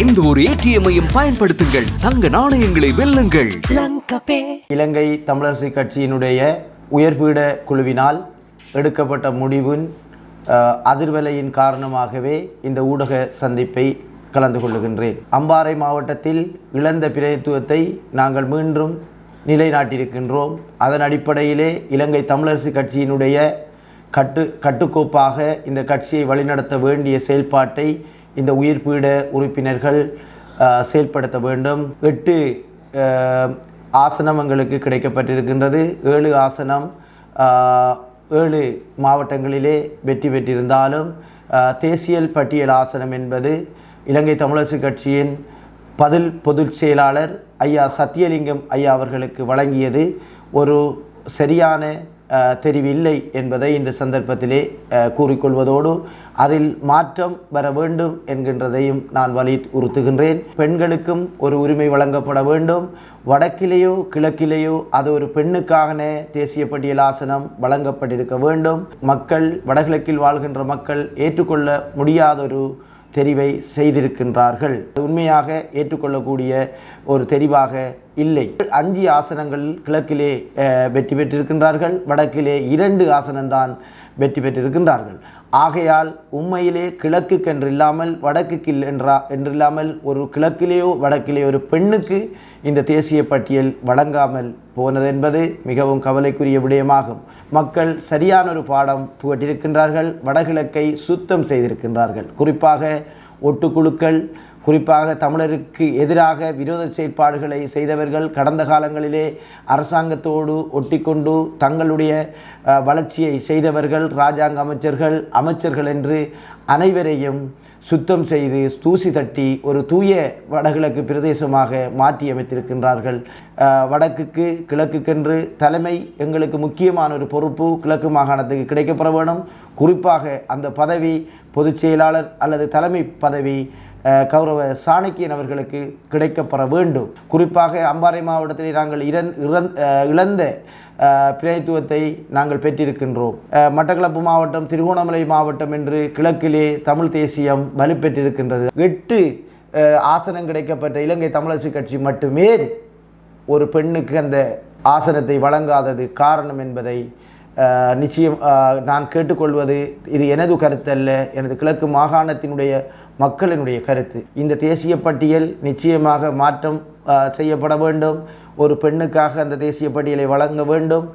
எந்த ஒரு ஏடிஎம்மையும் பயன்படுத்துங்கள். தங்க நாணயங்களை வெல்லுங்கள். இலங்கை தமிழரசு கட்சியினுடைய உயர்பீட குழுவினால் எடுக்கப்பட்ட முடிவின் அதிர்வலையின் காரணமாகவே இந்த ஊடக சந்திப்பை கலந்து கொள்ளுகின்றேன். அம்பாறை மாவட்டத்தில் இழந்த பிரதித்துவத்தை நாங்கள் மீண்டும் நிலைநாட்டியிருக்கின்றோம். அதன் அடிப்படையிலே இலங்கை தமிழரசு கட்சியினுடைய கட்டு கட்டுக்கோப்பாக இந்த கட்சியை வழிநடத்த வேண்டிய செயல்பாட்டை இந்த உயிர்ப்பீட உறுப்பினர்கள் செயல்படுத்த வேண்டும். எட்டு ஆசனம் எங்களுக்கு கிடைக்கப்பட்டிருக்கின்றது. ஏழு ஆசனம் ஏழு மாவட்டங்களிலே வெற்றி பெற்றிருந்தாலும் தேசியல் பட்டியல் ஆசனம் என்பது இலங்கை தமிழரசு கட்சியின் பதில் பொதுச் செயலாளர் ஐயா சத்தியலிங்கம் ஐயா அவர்களுக்கு வழங்கியது. ஒரு சரியான தெரிவில்லை என்பதை இந்த சந்தர்ப்பத்திலே கூறிக்கொள்வதோடு அதில் மாற்றம் வர வேண்டும் என்கின்றதையும் நான் வலியுறுத்துகின்றேன் பெண்களுக்கும் ஒரு உரிமை வழங்கப்பட வேண்டும். வடக்கிலேயோ கிழக்கிலேயோ அது ஒரு பெண்ணுக்கான தேசிய பட்டியல் ஆசனம் வழங்கப்பட்டிருக்க வேண்டும். மக்கள் வடகிழக்கில் வாழ்கின்ற மக்கள் ஏற்றுக்கொள்ள முடியாத ஒரு தெரிவை செய்திருக்கின்றார்கள். உண்மையாக ஏற்றுக்கொள்ளக்கூடிய ஒரு தெரிவாக இல்லை. அஞ்சு ஆசனங்கள் கிழக்கிலே வெற்றி பெற்றிருக்கின்றார்கள். வடக்கிலே இரண்டு ஆசனம்தான் வெற்றி பெற்றிருக்கின்றார்கள். ஆகையால் உண்மையிலே கிழக்குக்கென்று இல்லாமல் வடக்குக்கு என்றா என்றில்லாமல் ஒரு கிழக்கிலேயோ வடக்கிலேயோ ஒரு பெண்ணுக்கு இந்த தேசிய பட்டியல் வழங்காமல் போனது என்பது மிகவும் கவலைக்குரிய விடயமாகும். மக்கள் சரியான ஒரு பாடம் புகட்டிருக்கின்றார்கள். வடகிழக்கை சுத்தம் செய்திருக்கின்றார்கள். குறிப்பாக ஒட்டுக்குழுக்கள் குறிப்பாக தமிழருக்கு எதிராக விரோத செயற்பாடுகளை செய்தவர்கள் கடந்த காலங்களிலே அரசாங்கத்தோடு ஒட்டிக்கொண்டு தங்களுடைய வளர்ச்சியை செய்தவர்கள் இராஜாங்க அமைச்சர்கள் அமைச்சர்கள் என்று அனைவரையும் சுத்தம் செய்து தூசி தட்டி ஒரு தூய வடகிழக்கு பிரதேசமாக மாற்றி அமைத்திருக்கின்றார்கள். வடக்குக்கு கிழக்குக்கென்று தலைமை எங்களுக்கு முக்கியமான ஒரு பொறுப்பு கிழக்கு மாகாணத்துக்கு கிடைக்கப்பெற வேணும் குறிப்பாக அந்த பதவி பொதுச் செயலாளர் அல்லது தலைமை பதவி கௌரவ சாணக்கியன் அவர்களுக்கு கிடைக்கப்பெற வேண்டும். குறிப்பாக அம்பாறை மாவட்டத்தில் நாங்கள் இறந் இறந் இழந்த பிரதித்துவத்தை நாங்கள் பெற்றிருக்கின்றோம். மட்டக்களப்பு மாவட்டம் திருகோணமலை மாவட்டம் என்று கிழக்கிலே தமிழ் தேசியம் வலுப்பெற்றிருக்கின்றது. எட்டு ஆசனம் கிடைக்கப்பட்ட இலங்கை தமிழரசு கட்சி மட்டுமே ஒரு பெண்ணுக்கு அந்த ஆசனத்தை வழங்காதது காரணம் என்பதை நிச்சயம் நான் கேட்டுக்கொள்வது இது எனது கருத்தல்ல எனது கிழக்கு மாகாணத்தினுடைய மக்களினுடைய கருத்து. இந்த தேசிய பட்டியல் நிச்சயமாக மாற்றம் செய்யப்பட வேண்டும். ஒரு பெண்ணுக்காக அந்த தேசிய பட்டியலை வழங்க வேண்டும்.